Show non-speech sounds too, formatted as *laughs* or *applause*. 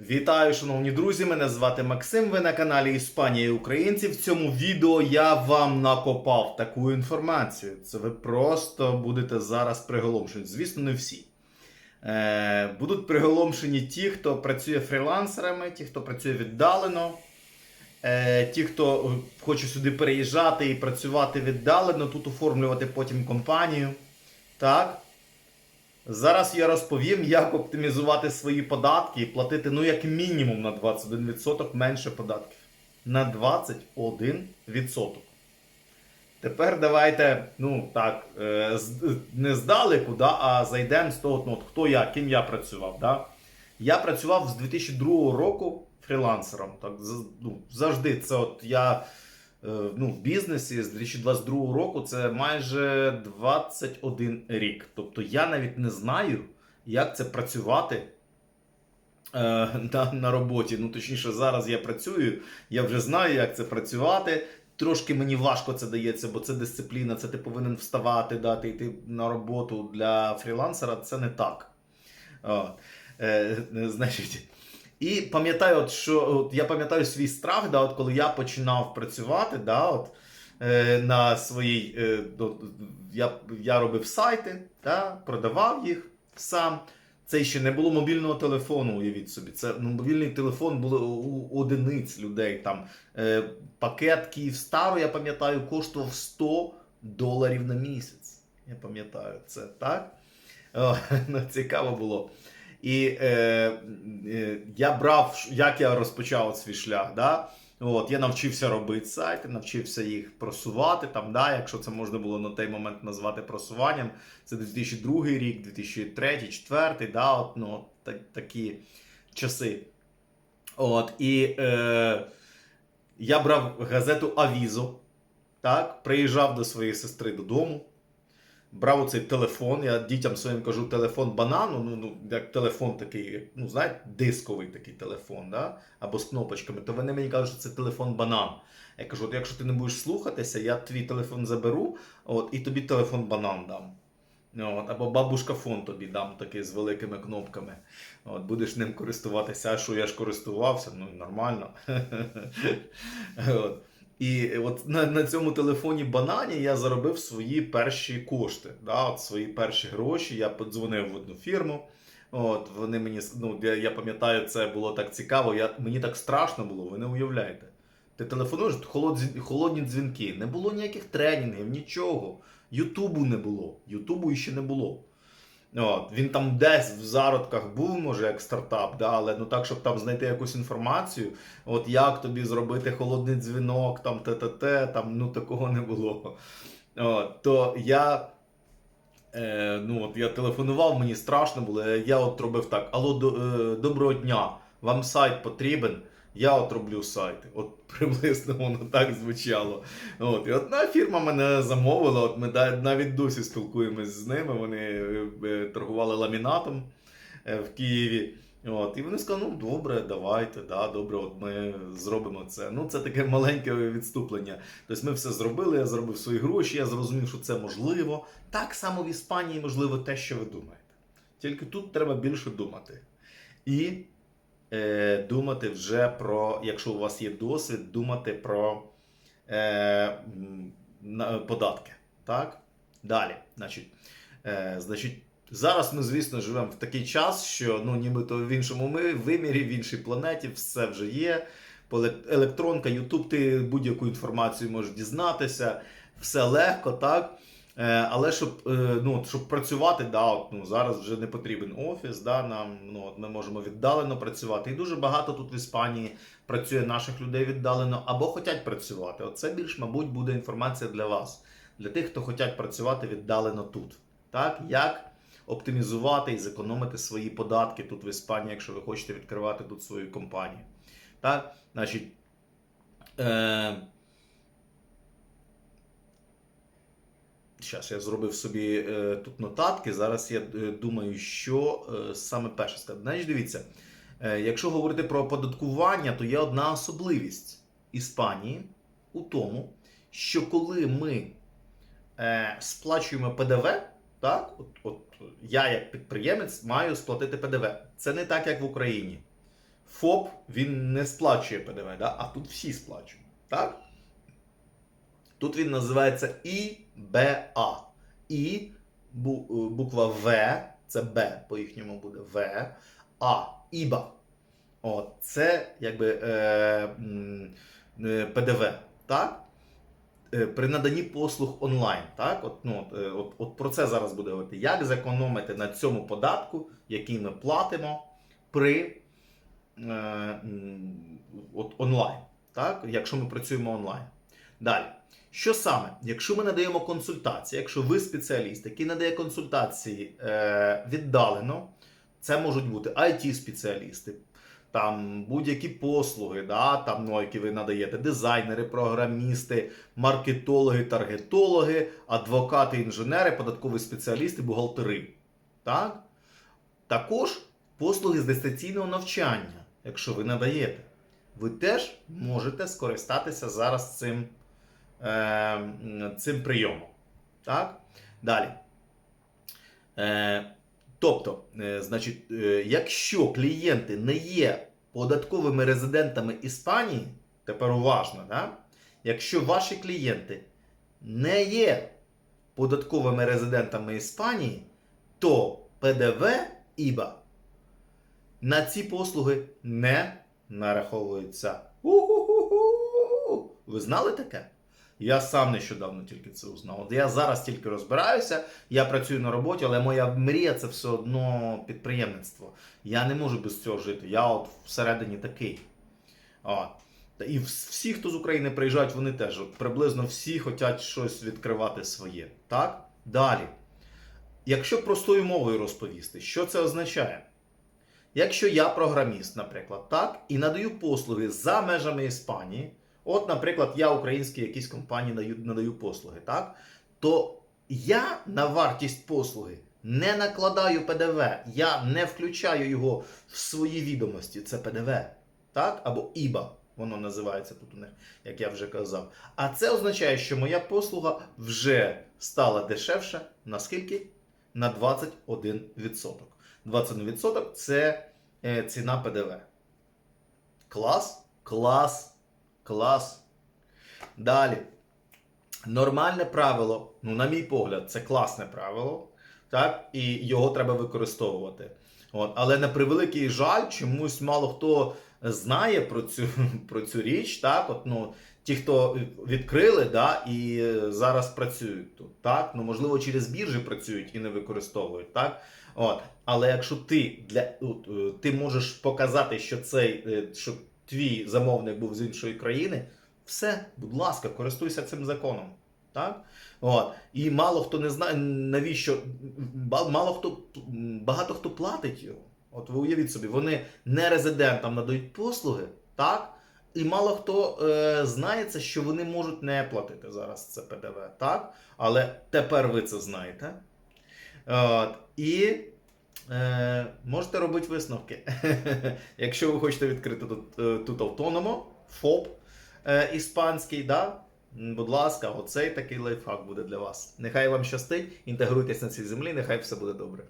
Вітаю, шановні друзі! Мене звати Максим. Ви на каналі Іспанія і Українці. В цьому відео я вам накопав таку інформацію. Це ви просто будете зараз приголомшені. Звісно, не всі. Е, будуть приголомшені ті, хто працює фрілансерами, ті, хто працює віддалено, е, ті, хто хоче сюди переїжджати і працювати віддалено, тут оформлювати потім компанію. Так. Зараз я розповім, як оптимізувати свої податки і платити, ну, як мінімум на 21% менше податків. На 21%. Тепер давайте, ну так, е, не здалеку, да, а зайдемо з того, ну, хто я, ким я працював. Да? Я працював з 2002 року фрілансером. Так, ну, завжди це от я ну, в бізнесі з 2022 року це майже 21 рік. Тобто я навіть не знаю, як це працювати е, *laughs* на, на роботі. Ну, точніше, зараз я працюю, я вже знаю, як це працювати. Трошки мені важко це дається, бо це дисципліна, це ти повинен вставати, дати йти на роботу для фрілансера. Це не так. О, е, значить, і пам'ятаю, от, що от, я пам'ятаю свій страх, да, от, коли я починав працювати, да, от, е, на своїй. Е, от, я, я робив сайти, да, продавав їх сам. Це ще не було мобільного телефону, уявіть собі. Це ну, мобільний телефон було у одиниць людей. Там е, пакет Київстару, я пам'ятаю, коштував 100 доларів на місяць. Я пам'ятаю це, так? О, *laughs* ну, цікаво було. І е, е, я брав, як я розпочав свій шлях. Да? От, я навчився робити сайти, навчився їх просувати. Там, да, якщо це можна було на той момент назвати просуванням, це 2002 рік, 2003, 2004, да, от, ну, так, такі часи. От, і е, я брав газету Авізо, так, приїжджав до своєї сестри додому брав оцей телефон. Я дітям своїм кажу телефон банану, ну, ну як телефон такий, ну знаєте, дисковий такий телефон, да? або з кнопочками, то вони мені кажуть, що це телефон банан. Я кажу, от якщо ти не будеш слухатися, я твій телефон заберу от, і тобі телефон банан дам. От, або бабушка фон тобі дам такий з великими кнопками. От, будеш ним користуватися, а що я ж користувався, ну нормально. *laughs* От. І от на, на цьому телефоні банані я заробив свої перші кошти. Да, от свої перші гроші. Я подзвонив в одну фірму. От, вони мені ну, я, я пам'ятаю, це було так цікаво. Я, мені так страшно було, ви не уявляєте. Ти телефонуєш, холод, холодні дзвінки. Не було ніяких тренінгів, нічого. Ютубу не було. Ютубу ще не було. От, він там десь в зародках був, може, як стартап, да, але ну так, щоб там знайти якусь інформацію, от як тобі зробити холодний дзвінок, там т-т-т, там ну такого не було. От, то я. Е, ну, от я телефонував, мені страшно було. Я от робив так: Алло, до, е, доброго дня, вам сайт потрібен. Я от роблю сайти. От *laughs* приблизно воно так звучало. От, і одна фірма мене замовила, от ми навіть досі спілкуємось з ними. Вони е, е, торгували ламінатом е, в Києві. От, і вони сказали, ну добре, давайте, да, добре, от ми зробимо це. Ну, це таке маленьке відступлення. Тобто ми все зробили, я зробив свої гроші, я зрозумів, що це можливо. Так само в Іспанії можливо те, що ви думаєте. Тільки тут треба більше думати. І думати вже про, якщо у вас є досвід, думати про е, податки. Так? Далі. Значить, е, значить, зараз ми, звісно, живемо в такий час, що ну, нібито в іншому ми, вимірі, в іншій планеті, все вже є. Електронка, Ютуб, ти будь-яку інформацію можеш дізнатися, все легко, так? Е, але щоб, е, ну, щоб працювати, да, от, ну, зараз вже не потрібен офіс, да, нам, ну, от ми можемо віддалено працювати. І дуже багато тут в Іспанії працює наших людей віддалено або хочуть працювати. Оце більш, мабуть, буде інформація для вас, для тих, хто хочуть працювати віддалено тут. Так? Як оптимізувати і зекономити свої податки тут в Іспанії, якщо ви хочете відкривати тут свою компанію. Так? Значить, е, Зараз я зробив собі е, тут нотатки. Зараз я е, думаю, що е, саме перше сказати. Значить, дивіться, е, якщо говорити про оподаткування, то є одна особливість Іспанії у тому, що коли ми е, сплачуємо ПДВ, так, от, от я як підприємець маю сплатити ПДВ. Це не так, як в Україні. ФОП він не сплачує ПДВ, да? а тут всі сплачують. Так? Тут він називається ІБА. І е, буква В, це Б по їхньому буде В, А, ІБА. От, це якби е, е, ПДВ. Так? Е, При наданні послуг онлайн. Так? От, ну, е, от, от про це зараз буде говорити. Як зекономити на цьому податку, який ми платимо при е, от, онлайн. Так? Якщо ми працюємо онлайн. Далі. Що саме? Якщо ми надаємо консультації, якщо ви спеціаліст, який надає консультації е, віддалено, це можуть бути IT-спеціалісти, там будь-які послуги, да, там, ну, які ви надаєте, дизайнери, програмісти, маркетологи, таргетологи, адвокати, інженери, податкові спеціалісти, бухгалтери. Так? Також послуги з дистанційного навчання, якщо ви надаєте, ви теж можете скористатися зараз цим, цим прийомом. Так? Далі. Е, тобто, е, значить, е, якщо клієнти не є податковими резидентами Іспанії, тепер уважно, да? якщо ваші клієнти не є податковими резидентами Іспанії, то ПДВ ІБА на ці послуги не нараховується. У-ху-ху-ху! Ви знали таке? Я сам нещодавно тільки це узнав. От я зараз тільки розбираюся, я працюю на роботі, але моя мрія це все одно підприємництво. Я не можу без цього жити. Я от всередині такий. Та І всі, хто з України приїжджають, вони теж от, приблизно всі хочуть щось відкривати своє. Так? Далі. Якщо простою мовою розповісти, що це означає? Якщо я програміст, наприклад, так, і надаю послуги за межами Іспанії, от, наприклад, я українській якійсь компанії надаю, послуги, так, то я на вартість послуги не накладаю ПДВ, я не включаю його в свої відомості, це ПДВ, так, або ІБА, воно називається тут у них, як я вже казав. А це означає, що моя послуга вже стала дешевша, наскільки? На 21%. 21% це е, ціна ПДВ. Клас, клас, клас. Далі. Нормальне правило, ну, на мій погляд, це класне правило, так? і його треба використовувати. От. Але на превеликий жаль, чомусь мало хто знає про цю, *laughs* про цю річ. Так? От, ну, ті, хто відкрили да, і зараз працюють тут. Так? Ну, можливо, через біржі працюють і не використовують. Так? От. Але якщо ти для е, ти можеш показати, що цей е, що твій замовник був з іншої країни, все, будь ласка, користуйся цим законом. Так? От. І мало хто не знає, навіщо мало хто багато хто платить його. От ви уявіть собі, вони не резидентам надають послуги, так? І мало хто е, знається, що вони можуть не платити зараз це ПДВ, так? Але тепер ви це знаєте. От, і е, можете робити висновки. *laughs* Якщо ви хочете відкрити тут, е, тут автономо, ФОП е, іспанський, да? будь ласка, оцей такий лайфхак буде для вас. Нехай вам щастить, інтегруйтесь на цій землі, нехай все буде добре.